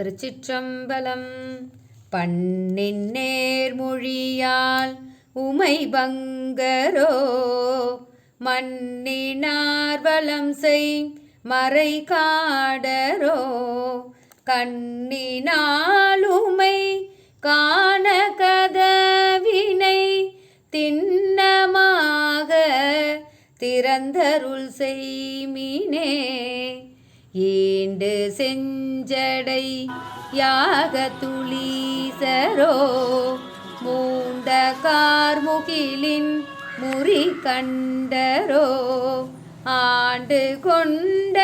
திருச்சிற்றம்பலம். பண்ணின் நேர்மொழியால் உமை பங்கரோ மன்னினார் வலம் செய் மறை காடரோ கண்ணினாலுமை காண கதவினை திண்ணமாக திறந்தருள் செய்மினே. ஈண்டு செஞ்சடை யாக துளீசரோ மூண்ட கார்முகிலின் முறி கண்டரோ. ஆண்டு கொண்ட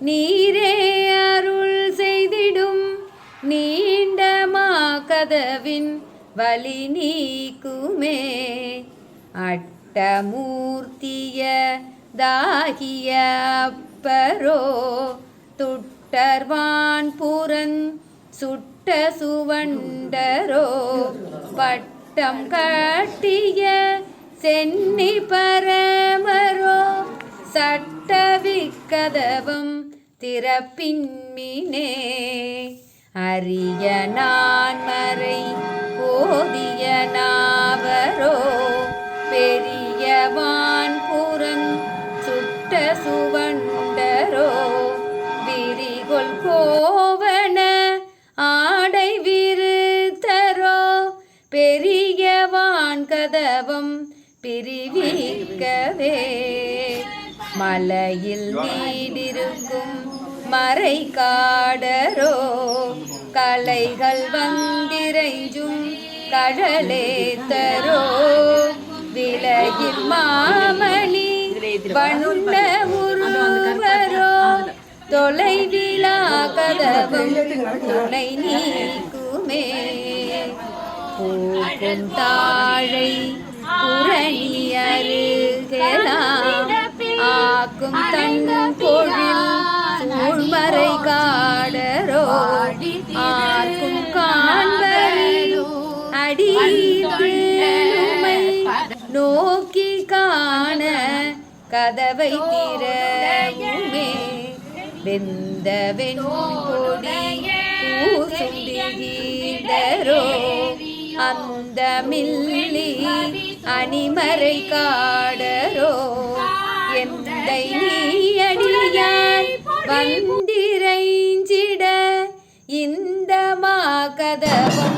நீரே அருள் செய்திடும் நீண்ட மாகதவின் வலி நீக்குமே. அட்டமூர்த்திய தாகிய துப்பரோ? துட்டர்வான் புறன் சுட்ட சுவண்டரோ? பட்டம் கட்டிய சென்னி பரமரோ? சட்டவிக்கதவம் திறப்பின்மினே அரிய நான் மறை போதிய நாவரோ? பிரிவிக்கவே. மலையில் நீடிருக்கும் மறை காடரோ கலைகள் வந்திரைஞ்சும் கடலேத்தரோ விலகில் மாமணி வண்ண உருவரோ தொலைவிழா கதவும் துணை நீக்குமே. பூக்கும் தாழை ஆக்கும் தன் பொழில் சூழ்மறை காடரோ. ஆக்கும் காண்பரிலும் அடி நோக்கி காண கதவை திறவுமே. வெந்த வெண்கொடி பூசுண்டிகீதரோ அந்த மில்லி அணிமறை காடரோ எந்தை நீயடியாய் வந்திரைஞ்சிட இந்த மாகதவம் நீக்குமே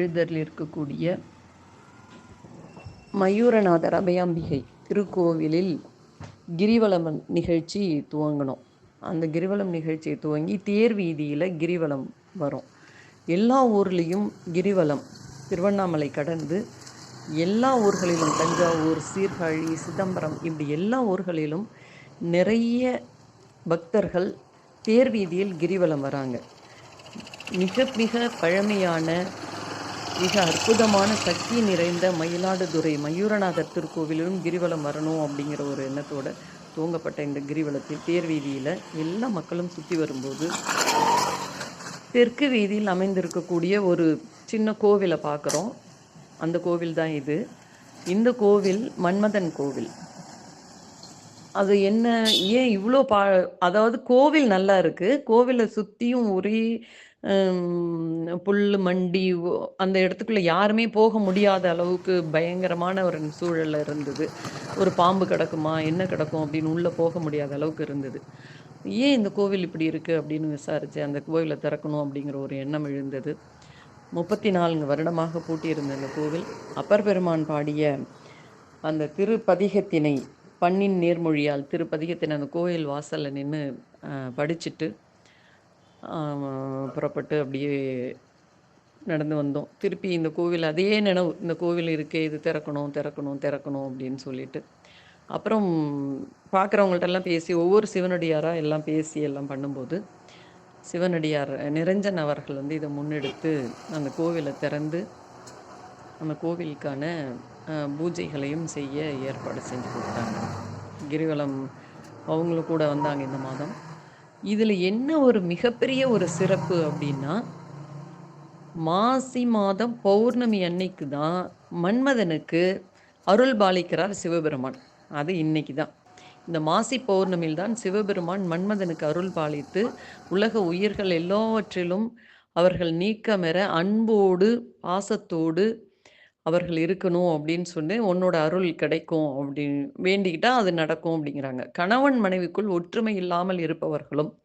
எழுதரில் இருக்கக்கூடிய மயூரநாதர் அபயாம்பிகை திருக்கோவிலில் கிரிவலம் நிகழ்ச்சி துவங்கணும். அந்த கிரிவலம் நிகழ்ச்சியை துவங்கி தேர் வீதியில் கிரிவலம் வரும். எல்லா ஊர்லேயும் கிரிவலம் திருவண்ணாமலை கடந்து எல்லா ஊர்களிலும் தஞ்சாவூர் சீர்காழி சிதம்பரம் இப்படி எல்லா ஊர்களிலும் நிறைய பக்தர்கள் தேர் வீதியில் கிரிவலம் வராங்க. மிக மிக பழமையான மிக அற்புதமான சக்தி நிறைந்த மயிலாடுதுறை மயூரநாதர் திருக்கோவிலும் கிரிவலம் வரணும் அப்படிங்கிற ஒரு எண்ணத்தோடு துவங்கப்பட்ட இந்த கிரிவலத்தில் தேர் வீதியில் எல்லா மக்களும் சுற்றி வரும்போது தெற்கு வீதியில் அமைந்திருக்கக்கூடிய ஒரு சின்ன கோவிலை பார்க்குறோம். அந்த கோவில் தான் இது. இந்த கோவில் மன்மதன் கோவில். அது என்ன ஏன் இவ்வளோ பா அதாவது கோவில் நல்லா இருக்குது கோவிலை சுற்றியும் ஒரே புல் மண்டி அந்த இடத்துக்குள்ள யாருமே போக முடியாத அளவுக்கு பயங்கரமான ஒரு சூழல்ல இருந்தது. ஒரு பாம்பு கிடக்குமா என்ன கிடக்கும் அப்படின்னு உள்ளே போக முடியாத அளவுக்கு இருந்தது. ஏன் இந்த கோவில் இப்படி இருக்கு அப்படின்னு விசாரிச்சு அந்த கோவிலை திறக்கணும் அப்படிங்கிற ஒரு எண்ணம் எழுந்தது. முப்பத்தி நான்கு வருடமாக பூட்டியிருந்த அந்த கோவில் அப்பர் பெருமான் பாடிய அந்த திருப்பதிகத்தினை பண்ணின் நேர்மொழியால் திருப்பதிகத்தினை அந்த கோயில் வாசலில் நின்று படிச்சுட்டு புறப்பட்டு அப்படியே நடந்து வந்தோம். திருப்பி இந்த கோவில் அதே நினைவு இந்த கோவில் இருக்கே இது திறக்கணும் திறக்கணும் திறக்கணும் அப்படின்னு சொல்லிட்டு. அப்புறம் பார்க்குறவங்கள்ட்டெல்லாம் பேசி ஒவ்வொரு சிவனடியாராக எல்லாம் பேசி எல்லாம் பண்ணும்போது சிவனடியார் நிரஞ்சன் அவர்கள் வந்து இதை முன்னெடுத்து அந்த கோவிலை திறந்து அந்த கோவிலுக்கான பூஜைகளையும் செய்ய ஏற்பாடு செஞ்சு கொடுத்தாங்க. கிரிவலம் அவங்களும் கூட வந்தாங்க இந்த மாதம். இதில் என்ன ஒரு மிகப்பெரிய ஒரு சிறப்பு அப்படின்னா மாசி மாதம் பௌர்ணமி அன்னைக்கு தான் மன்மதனுக்கு அருள் பாலிக்கிறார் சிவபெருமான். அது இன்னைக்கு தான். இந்த மாசி பௌர்ணமியில் தான் சிவபெருமான் மன்மதனுக்கு அருள் பாலித்து உலக உயிர்கள் எல்லாவற்றிலும் அவர்கள் நீக்கமெற அன்போடு பாசத்தோடு அவர்கள் இருக்கணும் அப்படின்னு சொல்லி உன்னோட அருள் கிடைக்கும் அப்படின்னு வேண்டிக்கிட்டா அது நடக்கும் அப்படிங்கிறாங்க. கணவன் மனைவிக்குள் ஒற்றுமை இல்லாமல் இருப்பவர்களும்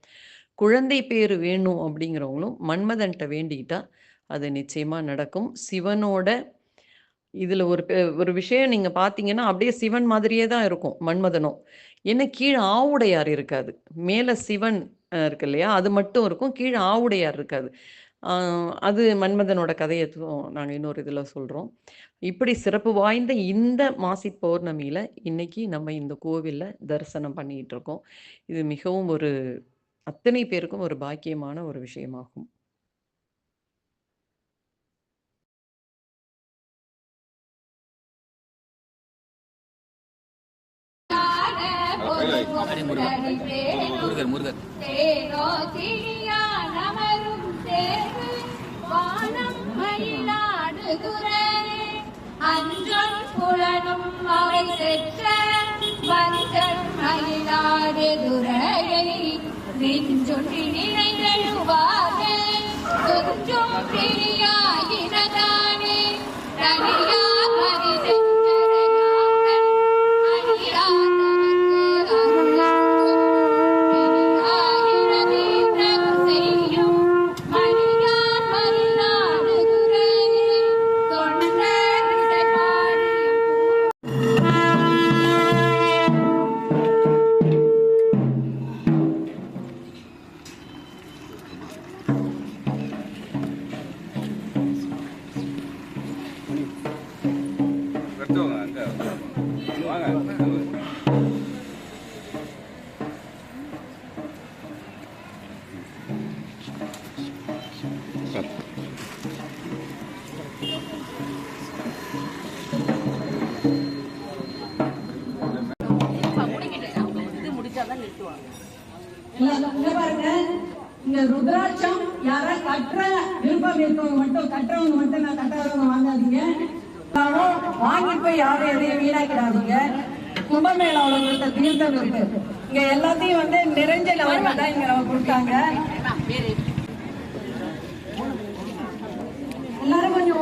குழந்தை பேர் வேணும் அப்படிங்கிறவங்களும் மன்மதன்கிட்ட வேண்டிக்கிட்டா அது நிச்சயமா நடக்கும். சிவனோட இதுல ஒரு பெ- ஒரு விஷயம் நீங்க பாத்தீங்கன்னா அப்படியே சிவன் மாதிரியே தான் இருக்கும் மன்மதனும் என்ன கீழே ஆவுடையார் இருக்காது. மேல சிவன் இருக்கு இல்லையா? அது மட்டும் இருக்கும். கீழே ஆவுடையார் இருக்காது. அது மன்மதனோட கதையை து- நாங்க இன்னொரு இதுல சொல்றோம் இப்படி சிறப்பு வாய்ந்த இந்த மாசி பௌர்ணமியில இன்னைக்கு நம்ம இந்த கோவில்ல தரிசனம் பண்ணிட்டு இருக்கோம் இது மிகவும் ஒரு அத்தனை பேருக்கும் ஒரு பாக்கியமான ஒரு விஷயமாகும் முருகர் முருகர் அஞ்சல் புலனும் அவை செற்ற வஞ்சல் மயிலாடுதுறையை நெஞ்சொன்றி நினைந்தழுவாக துஞ்சும் பிரியா இந்த ருத்ராட்சம் யாரா கட்டுற விருப்பம் இருக்கவங்க மட்டும் கட்டுறவங்க மட்டும் நான் கட்டாதவங்க வாங்காதீங்க. ஆனாலும் வாங்கி போய் யாரும் எதையும் வீணாக்கிடாதீங்க. கும்பமேளாவோட கொடுத்த தீர்த்தம் இருக்கு. இங்க எல்லாத்தையும் வந்து நிறைஞ்ச லெவலில் தான் இங்க நம்ம கொடுத்தாங்க. எல்லாரும் கொஞ்சம்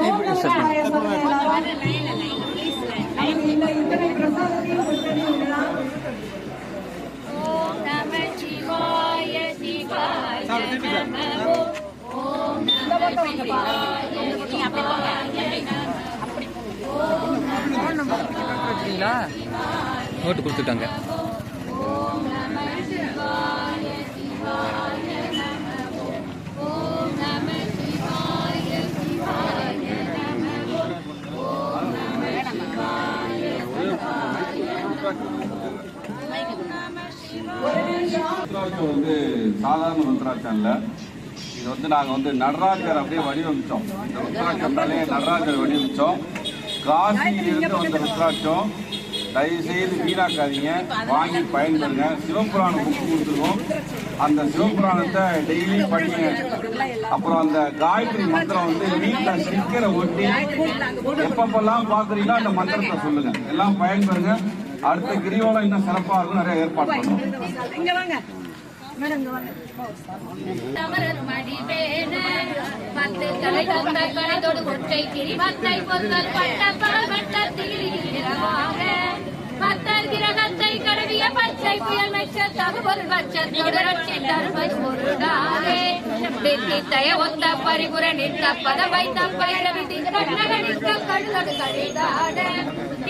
நோட்டு கொடுத்துட்டாங்க. வந்து சாதாரண ருத்ராட்சம் இல்லை இது வந்து நாங்கள் வந்து நடராஜர் அப்படியே வடிவமைச்சோம். இந்த ருத்ராட்சம்னாலே நடராஜர் வடிவமைச்சோம். காசியிலிருந்து வந்த ருத்ராட்சம் தயவுசெய்து வீணாக்காதீங்க. வாங்கி பயன்பெறுங்க சிவபுராணம் புக்கு கொடுத்துருக்கோம். அந்த சிவபுராணத்தை டெய்லி படிங்க. அப்புறம் அந்த காயத்ரி மந்திரம் வந்து வீட்டில் ஸ்டிக்கரை ஒட்டி எப்பப்பெல்லாம் பார்க்குறீங்களோ அந்த மந்திரத்தை சொல்லுங்க. எல்லாம் பயன்பெறுங்க அடுத்த கிரிவலம் இன்னும் சிறப்பாக இருக்கும் நிறைய ஏற்பாடு பண்ணுவோம். தமரர் மடிவேன பத்து தலை தந்த கடைதோடு ஒற்றை கிரி மத்தை பட்ட பட்ட தீரிரவாக பத்தர் கிரகத்தை கடவிய பச்சை புயல் மெச்ச தகுபொருள் வச்ச தொடரட்சி பொருளாரே வெற்றி தய ஒத்த பரிபுர நிற்க பதவை வைத்த பைரவி கண்ணகனிக்க கழுதடு கழிதாட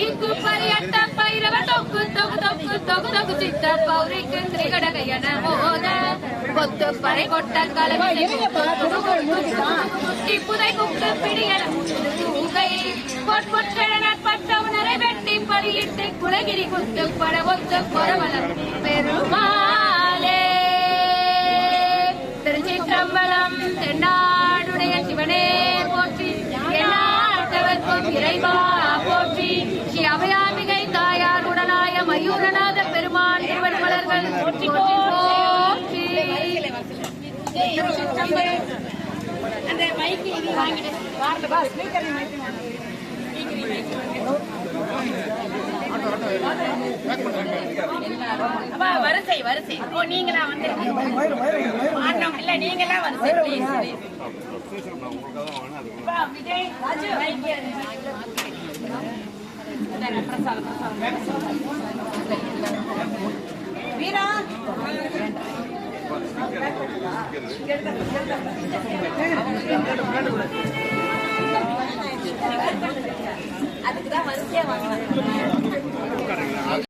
இங்கு பரியட்ட பைரவ தொக்கு தொகு தொக்கு தொகு தொகு சித்த பௌரிக்கு திரிகடகையன கொத்து பறை கொட்ட கலவி குத்தி புதை குக்கு பிடியன தூகை பொற்பொற்றென பட்டவுணரை வெட்டி பலியிட்டு குலகிரி குத்து பட ஒத்து பொறவலம் பெருமாளே திருச்சிற்றம்பலம் தென்னாடுடைய சிவனே போற்றி எந்நாட்டவர்க்கும் இறைவா போற்றி. ஸ்ரீ அபயாமிகை தாயார் உடனாய மயூரநாத பெருமான் திருவள்ளுவர்கள் போற்றி. அந்த பைக் இது வாங்கிட்டு பா ஸ்பீக்கர் வரிசை வரிசை ஓ நீங்களா வந்து இல்ல நீங்களா வரிசை விஜய் ராஜு பிரசாதம். வீரா அதுக்குதான் வரிசையா வாங்க